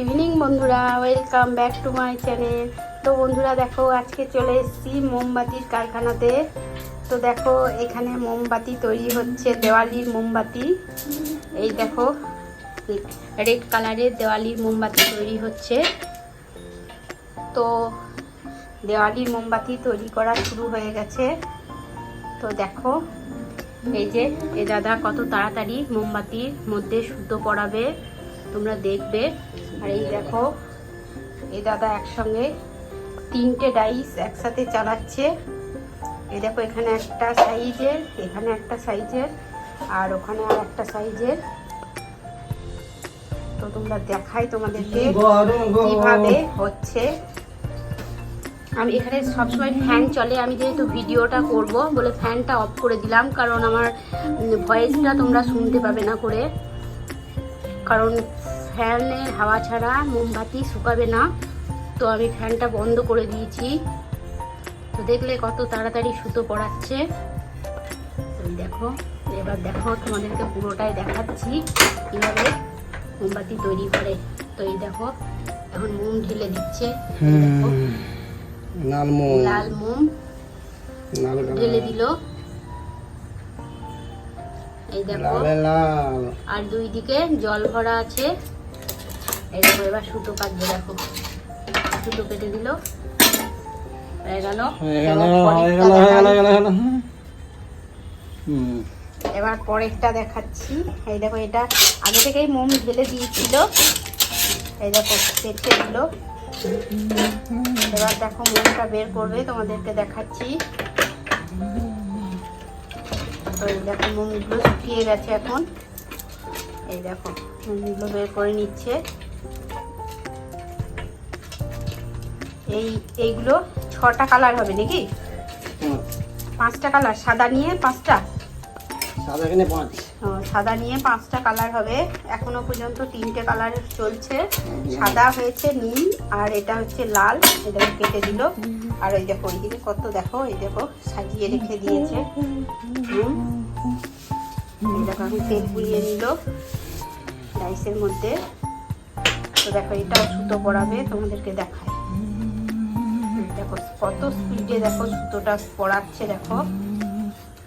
Evening বন্ধুরা, welcome back to my channel. তো বন্ধুরা, দেখো, আজকে চলে এসেছি মোমবাতির কারখানাতে। তো দেখো, এখানে মোমবাতি তৈরি হচ্ছে, দেওয়ালির মোমবাতি। এই দেখো, রেড কালারের দেওয়ালির মোমবাতি তৈরি হচ্ছে। তো দেওয়ালির মোমবাতি তৈরি করা শুরু হয়ে গেছে। তো দেখো, এই যে, এ দাদা কত তাড়াতাড়ি মোমবাতির মধ্যে সুতো পড়াবে, তোমরা দেখবে। আর এই দেখো এই দাদা একসঙ্গে তিনটে ডাইস একসাথে চালাচ্ছে। এই দেখো এখানে একটা সাইজের এখানে একটা সাইজের আর ওখানে আর একটা সাইজের। তো তোমরা দেখাই তোমাদেরকে কীভাবে হচ্ছে। আমি এখানে সবসময় ফ্যান চলে আমি যেহেতু ভিডিওটা করব বলে ফ্যানটা অফ করে দিলাম কারণ আমার ভয়েসটা তোমরা শুনতে পাবে না করে। কারণ ফ্যানের হাওয়া ছাড়া মোমবাতি শুকাবে না। তো আমি ফ্যানটা বন্ধ করে দিয়েছি। তো দেখলে কত তাড়াতাড়ি সুতো পড়াচ্ছে দেখো এবার দেখো তোমাদেরকে পুরোটাই দেখাচ্ছি কীভাবে মোমবাতি তৈরি করে। তো এই দেখো এখন মোম ঢেলে দিচ্ছে। লাল মোম। লাল মোম ঢেলে দিল। এই দেখো আর দুই দিকে জল ভরা আছে। দেখো এবার সুতো কাটবে দেখো। সুতো কেটে দিল। হয়ে গেল। এবার পরেরটা দেখাচ্ছি। এই দেখো এটা আগে থেকেই মোম ঢেলে দিয়েছিল। এই দেখো কেটে দিল। এবার দেখো মোমটা বের করবে তোমাদেরকে দেখাচ্ছি। তো এই দেখো মোমগুলো শুকিয়ে গেছে এখন। এই দেখো মোমগুলো বের করে নিচ্ছে। এই এইগুলো ছটা কালার হবে নাকি? পাঁচটা কালার সাদা নিয়ে পাঁচটা? সাদা কিনে পাঁচ। সাদা নিয়ে পাঁচটা কালার হবে। এখনও পর্যন্ত তিনটে কালার চলছে। সাদা হয়েছে নীল আর এটা হচ্ছে লাল। এটা কেটে দিল। আর ওই দেখো ওইদিকে কত দেখো এই দেখো সাজিয়ে রেখে দিয়েছে। হুম। এই দেখো আমি তেল বুলিয়ে নিল রাইসের মধ্যে। তো দেখো এটা সুতো পড়াবে তোমাদেরকে দেখায়। দেখো কত স্পিডে দেখো সুতোটা পড়াচ্ছে দেখো।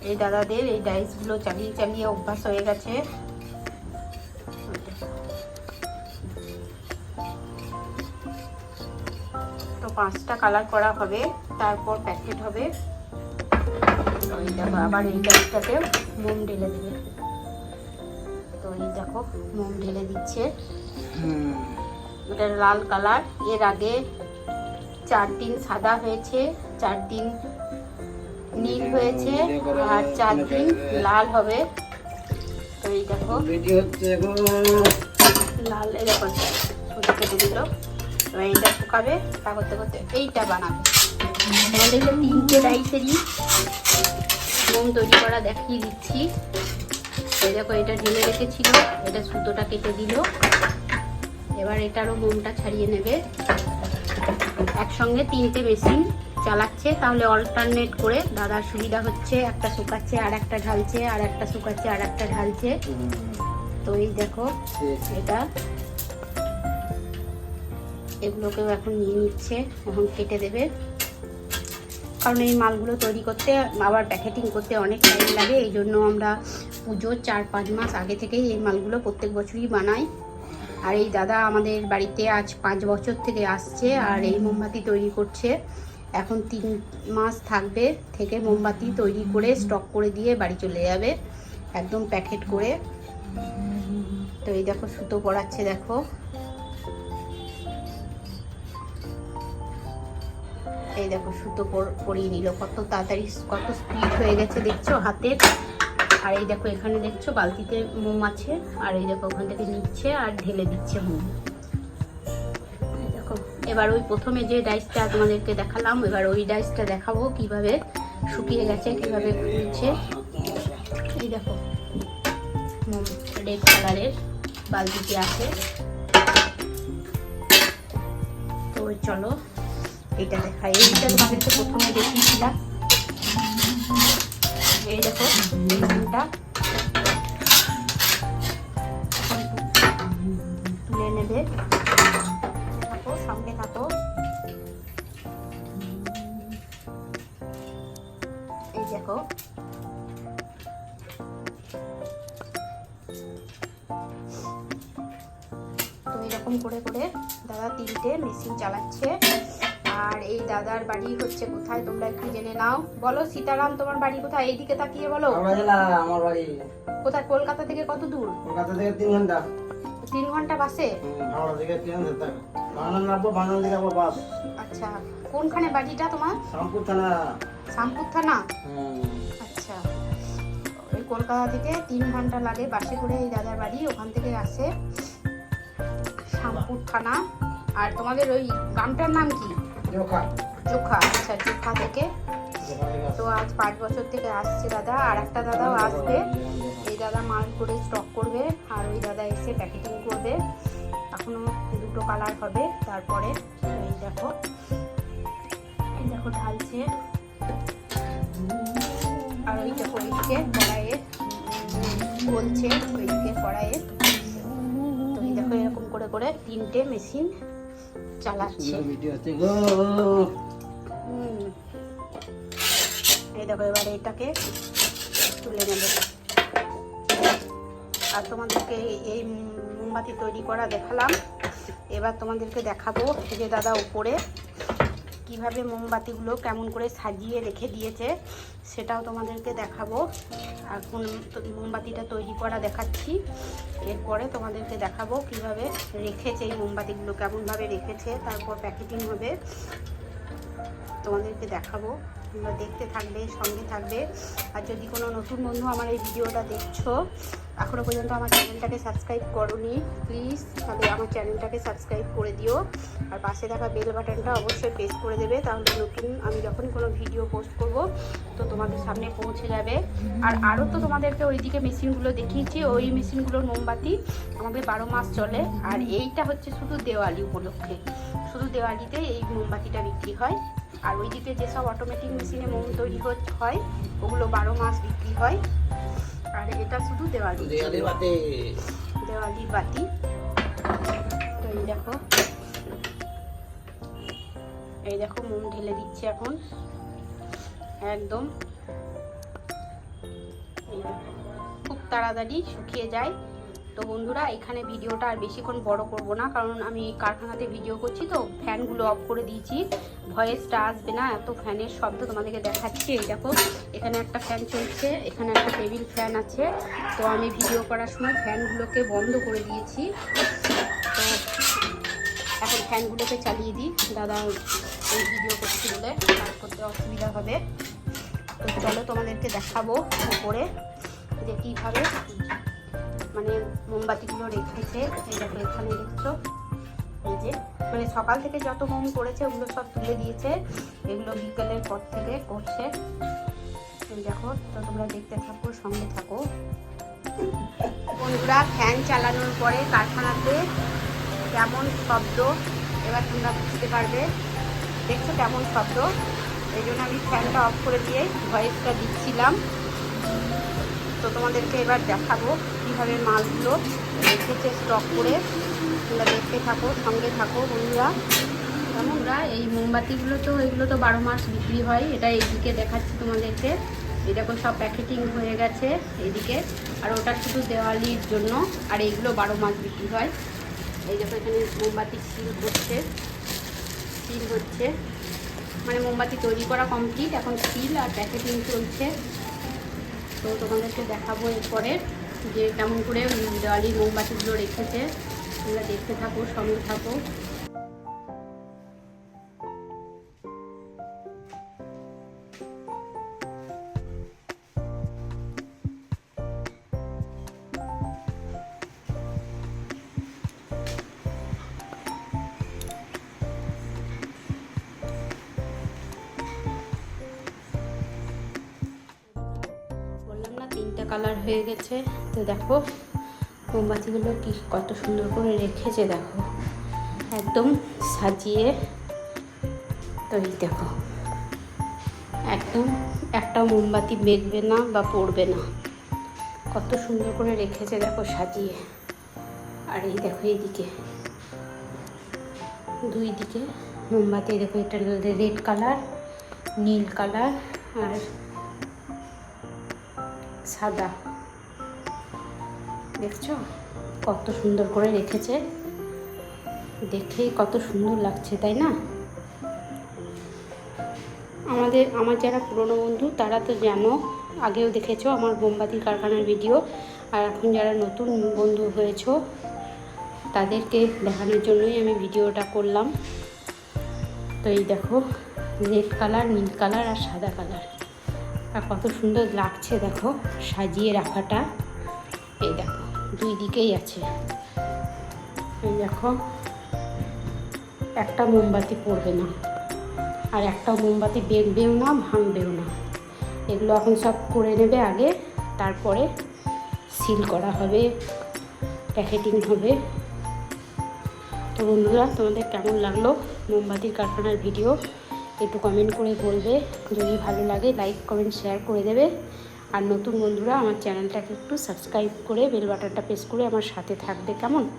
এই দাদাদের এই ডাইসগুলো চালিয়ে চালিয়ে অভ্যাস হয়ে গেছে। তো পাঁচটা কালার করা হবে তারপর প্যাকেট হবে। এই দেখো আবার এই ডাইসটাতে মোম ঢেলে দেবে। তো এই দেখো মোম ঢেলে দিচ্ছে। এটা লাল কালারের আগে চার দিন সাদা হয়েছে চার দিন নীল হয়েছে আর চার দিন লাল হবে। তো এই দেখো। লাল এই দেখো কেটে দিল। এবার এইটা শুকাবে তা করতে করতে এইটা বানাবে। তোমাদেরকে তিনটে রাইসেরই মোম তৈরি করা দেখিয়ে দিচ্ছি। এই দেখো এটা ঢেলে রেখেছিল এটা সুতোটা কেটে দিল। এবার এটারও মোমটা ছাড়িয়ে নেবে। একসঙ্গে তিনটে মেশিন চালাচ্ছে, তাহলে অল্টারনেট করে দাদার সুবিধা হচ্ছে, একটা শুকাচ্ছে, আর একটা ঢালছে, আর একটা শুকাচ্ছে, আর একটা ঢালছে। তো এই দেখো, এটা এগুলোকেও এখন নিয়ে নিচ্ছে, এখন কেটে দেবে। কারণ এই মালগুলো তৈরি করতে, আবার প্যাকেটিং করতে অনেক টাইম লাগে, এই জন্য আমরা পুজোর চার পাঁচ মাস আগে থেকেই এই মালগুলো প্রত্যেক বছরই বানাই। আর এই দাদা আমাদের বাড়িতে আজ পাঁচ বছর থেকে আসছে আর এই মোমবাতি তৈরি করছে। এখন তিন মাস থাকবে থেকে মোমবাতি তৈরি করে স্টক করে দিয়ে বাড়ি চলে যাবে, একদম প্যাকেট করে। তো এই দেখো সুতো পড়াচ্ছে দেখো। এই দেখো সুতো পর- পরিয়ে নিল। কত তাড়াতাড়ি, কত স্পিড হয়ে গেছে, দেখছ হাতে? আর এই দেখো, এখানে দেখছ, বালতিতে মোম আছে, আর এই দেখো, ওখান থেকে নিচ্ছে আর ঢেলে দিচ্ছে মোম। দেখো, এবার ওই প্রথমে যে ডাইসটা তোমাদেরকে দেখালাম, এবার ওই ডাইসটা দেখাবো কীভাবে শুকিয়ে গেছে, কীভাবে খুলছে এই দেখো, মোম রেড কালারের বালতিতে আছে। তো চলো, এটা দেখাই। এইটা তোমাদেরকে প্রথমে দেখিয়েছিলাম। এই দেখো মোমটা তুলে নেবে। সঙ্গে থাকো। এই দেখো। তো এরকম করে করে দাদা তিনটে মেশিন চালাচ্ছে। দাদার বাড়ি হচ্ছে কোথায়? তোমরা একটু জেনে নাও। বলো সীতারাম তোমার বাড়ি কোথায়? এইদিকে তাকিয়ে বলো। আমার বাড়ি। কোথায়? কলকাতা থেকে কত দূর? কলকাতা থেকে তিন ঘণ্টা। তিন ঘণ্টা বাসে? আচ্ছা কোনখানে বাড়িটা তোমার? শামপুর থানা। শামপুর থানা? আচ্ছা ওই কলকাতা থেকে তিন ঘণ্টা লাগে বাসে করে এই দাদার বাড়ি ওখান থেকে আসে শামপুর থানা। আর তোমাদের ওই গ্রামটার নাম কি? জোখা। আচ্ছা জোখা থেকে। তো আজ পাঁচ বছর থেকে আসছে দাদা, আর একটা দাদাও আসবে। এই দাদা মাল করে স্টক করবে, আর ওই দাদা এসে প্যাকেটিং করবে। এখনও দুটো কালার হবে, তারপরে এই দেখো। এই দেখো ঢালছে। আর ওই দেখো ওইদিকে কড়াইয়ে বলছে ওইদিকে কড়াইয়ে। তো এই দেখো এরকম করে করে তিনটে মেশিন চালাচ্ছে। এই দেখো এবার এটাকে তুলে নেবে। আর তোমাদেরকে এই মোমবাতি তৈরি করা দেখালাম। এবার তোমাদেরকে দেখাবো যে দাদা উপরে। কীভাবে মোমবাতিগুলো কেমন করে সাজিয়ে রেখে দিয়েছে সেটাও তোমাদেরকে দেখাবো। এখন তো মোমবাতিটা তৈরি করা দেখাচ্ছি। এরপরে তোমাদেরকে দেখাবো কীভাবে রেখেছে এই মোমবাতিগুলো, কেমনভাবে রেখেছে, তারপর প্যাকেটিং হবে। তোমাদেরকে দেখাবো। তোমরা দেখতে থাকবে, সঙ্গে থাকবে। আর যদি কোনো নতুন বন্ধু আমার এই ভিডিওটা দেখছ এখনও পর্যন্ত আমার চ্যানেলটাকে সাবস্ক্রাইব করোনি, প্লিজ তাহলে আমার চ্যানেলটাকে সাবস্ক্রাইব করে দিও। আর পাশে থাকা বেল বাটনটা অবশ্যই প্রেস করে দেবে, তাহলে নতুন আমি যখন কোনো ভিডিও পোস্ট করব, তো তোমাদের সামনে পৌঁছে যাবে। আর আরও তো তোমাদেরকে ওইদিকে মেশিনগুলো দেখিয়েছি, ওই মেশিনগুলোর মোমবাতি, আমাদের বারো মাস চলে। আর এইটা হচ্ছে শুধু দেওয়ালি উপলক্ষে। শুধু দেওয়ালিতে এই মোমবাতিটা বিক্রি হয়। আর ওই দিকে যেসব অটোমেটিক মেশিনে মোম তৈরি হয় ওগুলো বারো মাস বিক্রি হয়। আর এটা শুধু দেওয়ালি। দেয়ালি বাতে দেওয়ালির বাতি তো এই দেখো। এই দেখো মোম ঢেলে দিচ্ছে এখন। একদম। এই দেখো। খুব তাড়াতাড়ি শুকিয়ে যায়। তো বন্ধুরা, এখানে ভিডিওটা আর বেশিক্ষণ বড় করব না, কারণ আমি কারখানাতে ভিডিও করছি তো ফ্যানগুলো অফ করে দিয়েছি। ভয়েসটা আসবে না, এত ফ্যানের শব্দ তোমাদেরকে দেখাচ্ছি। এই দেখো, এখানে একটা ফ্যান চলছে, এখানে একটা টেবিল ফ্যান আছে। তো আমি ভিডিও করার সময় ফ্যানগুলোকে বন্ধ করে দিয়েছি। তো এখন ফ্যানগুলোকে চালিয়ে দিই। দাদা এই ভিডিও করছি বলে কাজ করতে অসুবিধা হবে। তো চলো তোমাদেরকে দেখাবো উপরে যে কীভাবে মানে মোমবাতিগুলো রেখেছে দেখো এখানে দেখছ। এই যে মানে সকাল থেকে যত মোম করেছে, ওগুলো সব তুলে দিয়েছে। এগুলো বিকেলের পর থেকে করছে। দেখো, তো তোমরা দেখতে থাকো, সঙ্গে থাকো। বন্ধুরা, ফ্যান চালানোর পরে কারখানাতে কেমন শব্দ, এবার তোমরা বুঝতে পারবে। দেখছ কেমন শব্দ? এই জন্য আমি ফ্যানটা অফ করে দিয়ে ভয়েসটা দিচ্ছিলাম। তো তোমাদেরকে এবার দেখাবো। কীভাবে মালগুলো রেখেছে স্টক করে, তোমরা দেখতে থাকো, সঙ্গে থাকো, বন্ধুরা। বন্ধুরা, এই মোমবাতিগুলো তো, এগুলো তো বারো মাস বিক্রি হয়। এটা এইদিকে দেখাচ্ছি তোমাদেরকে। দেখো, সব প্যাকেটিং হয়ে গেছে এইদিকে। আর ওটা শুধু দেওয়ালির জন্য। আর এইগুলো বারো মাস বিক্রি হয়। এই দেখো, এখানে মোমবাতি সিল হচ্ছে। সিল হচ্ছে। মানে মোমবাতি তৈরি করা কমপ্লিট এখন সিল আর প্যাকেটিং চলছে। তো তোমাদেরকে দেখাবো এরপরে যে কেমন করে দেওয়ালির মোমবাতিগুলো রেখেছে তোমরা দেখতে থাকো সঙ্গে থাকো। কালার হয়ে গেছে। তো দেখো মোমবাতিগুলো কি কত সুন্দর করে রেখেছে, দেখো। একদম সাজিয়ে তৈরি, দেখো। একদম একটা মোমবাতি বেগবে না বা পড়বে না। কত সুন্দর করে রেখেছে, দেখো, সাজিয়ে। আর এই দেখো, এইদিকে। দুই দিকে মোমবাতি, দেখো, এটা রেড কালার, নীল কালার, আর সাদা। দেখছ? কত সুন্দর করে রেখেছে। দেখেই কত সুন্দর লাগছে, তাই না? আমাদের, আমার যারা পুরনো বন্ধু, তারা তো জানো, আগেও দেখেছ আমার মোমবাতির কারখানার ভিডিও। আর এখন যারা নতুন বন্ধু হয়েছো, তাদেরকে দেখানোর জন্যই আমি ভিডিওটা করলাম। তো এই দেখো রেড কালার নীল কালার আর সাদা কালার আর কত সুন্দর লাগছে দেখো, সাজিয়ে রাখাটা। এই দেখো, দুই দিকেই আছে। এই দেখো, একটা মোমবাতি পড়বে না। আর একটা মোমবাতি বেরবেও না, ভাঙবেও না। এগুলো এখন সব করে নেবে আগে, তারপরে সিল করা হবে, প্যাকেটিং হবে। তো বন্ধুরা, তোমাদের কেমন লাগল মোমবাতির কারখানার ভিডিও? একটু কমেন্ট করে বলবে। যদি ভালো লাগে লাইক কমেন্ট শেয়ার করে দেবে। আর নতুন বন্ধুরা, আমার চ্যানেলটাকে একটু সাবস্ক্রাইব করে বেল বাটনটা প্রেস করে আমার সাথে থাকবে, কেমন?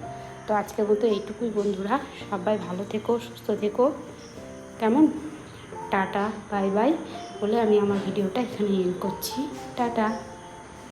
তো আজকের মতো এইটুকুই বন্ধুরা। সবাই ভালো থেকো, সুস্থ থেকো। কেমন? টাটা বাই বাই বলে আমি আমার ভিডিওটা এখানে এন্ড করছি। টাটা।